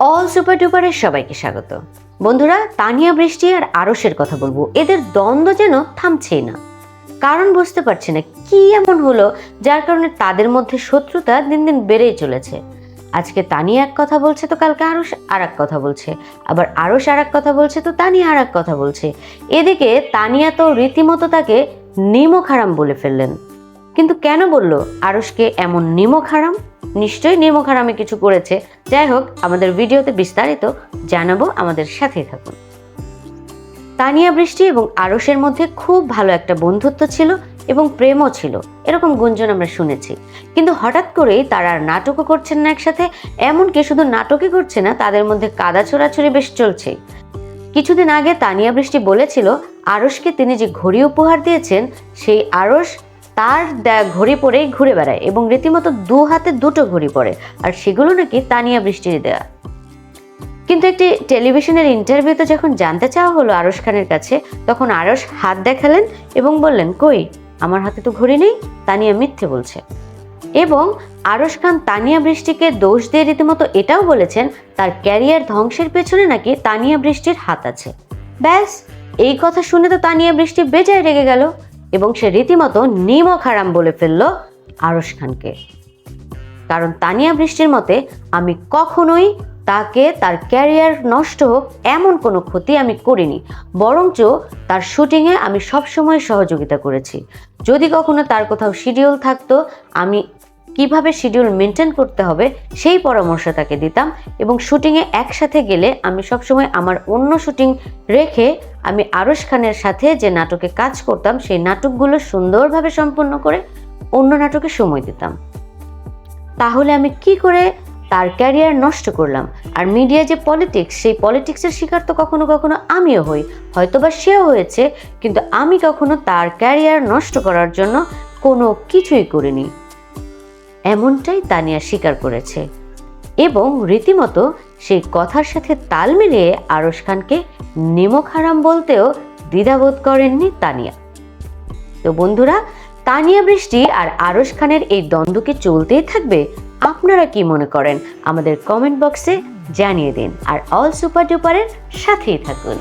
All super ডুপারের সবাইকে স্বাগত। বন্ধুরা, তানিয়া, বৃষ্টি আর আরসের কথা বলব। এদের দ্বন্দ্ব যেন থামছেই না। কারণ বুঝতে পারছি না, কি এমন হলো যার কারণে তাদের মধ্যে শত্রুতা দিন দিন বেড়েই চলেছে। আজকে তানিয়া এক কথা বলছে তো কালকে আরস আর এক কথা বলছে। আবার আরস আর এক কথা বলছে তো তানিয়া আর এক কথা বলছে। এদিকে তানিয়া তো রীতিমতো তাকে নিমক হারাম বলে ফেললেন। কিন্তু কেন বলল আরসকে এমন নিমক হারাম? নিশ্চয়ই নিমক হারামে কিছু করেছে। যাই হোক, আমাদের ভিডিওতে বিস্তারিত জানাব আমাদের সাথেই থাকুন। তানিয়া বৃষ্টি এবং আরসের মধ্যে খুব ভালো একটা বন্ধুত্ব ছিল এবং প্রেমও ছিল। এরকম গুঞ্জন আমরা শুনেছি। কিন্তু হঠাৎ করেই তারা আর নাটকও করছেন না একসাথে, এমনকি শুধু নাটকই করছে না, তাদের মধ্যে কাদা ছোড়াছুড়ি বেশ চলছে। কিছুদিন আগে তানিয়া বৃষ্টি বলেছিল আরসকে তিনি যে ঘড়ি উপহার দিয়েছেন, সেই আরস তার ঘড়ি পরেই ঘুরে বেড়ায় এবং রীতিমতো দু হাতে দুটো ঘড়ি পরে। আর সেগুলো নাকি তানিয়া বৃষ্টির দেয়া। কিন্তু একটি টেলিভিশনের ইন্টারভিউতে যখন জানতে চাওয়া হলো আরশ খানের কাছে, তখন আরশ হাত দেখালেন এবং বললেন, কই, আমার হাতে তো ঘড়ি নেই? তানিয়া মিথ্যে বলছে। এবং আরশ খান তানিয়া বৃষ্টিকে দোষ দিয়ে রীতিমতো এটাও বলেছেন, তার ক্যারিয়ার ধ্বংসের পেছনে নাকি তানিয়া বৃষ্টির হাত আছে। ব্যাস, এই কথা শুনে তো তানিয়া বৃষ্টি বেজায় রেগে গেল। এবং সে রীতিমতো নিমক হারাম বলে ফেলল আরশ খানকে। কারণ তানিয়া বৃষ্টির মতে, আমি কখনোই তাকে তার ক্যারিয়ার নষ্ট হোক এমন কোনো ক্ষতি আমি করিনি, বরঞ্চ তার শুটিংয়ে আমি সবসময় সহযোগিতা করেছি। যদি কখনো তার কোথাও শিডিউল থাকতো, আমি কীভাবে শিডিউল মেনটেন করতে হবে, সেই পরামর্শ তাকে দিতাম এবং শুটিংয়ে একসাথে গেলে আমি সবসময় আমার অন্য শুটিং রেখে আমি আরশ খানের সাথে যে নাটকে কাজ করতাম, সেই নাটকগুলো সুন্দরভাবে সম্পন্ন করে অন্য নাটকে সময় দিতাম। তাহলে আমি কি করে তার ক্যারিয়ার নষ্ট করলাম? আর মিডিয়া যে পলিটিক্স সেই পলিটিক্সের শিকার তো কখনো কখনো আমিও হই। হয়তোবা সেও হয়েছে, কিন্তু আমি কখনো তার ক্যারিয়ার নষ্ট করার জন্য কোনো কিছুই করিনি। এমনটাই তানিয়া স্বীকার করেছে। এবং রীতিমতো সেই কথার সাথে তাল মিলিয়ে আরশ খানকে নিমক হারাম বলতেও দ্বিধাবোধ করেননি তানিয়া। তো বন্ধুরা, তানিয়া বৃষ্টি আর আরশ খানের এই দ্বন্দ্বকে চলতেই থাকবে, আপনারা কি মনে করেন? আমাদের কমেন্ট বক্সে জানিয়ে দিন। আর অল সুপার ডুপারের সাথেই থাকুন।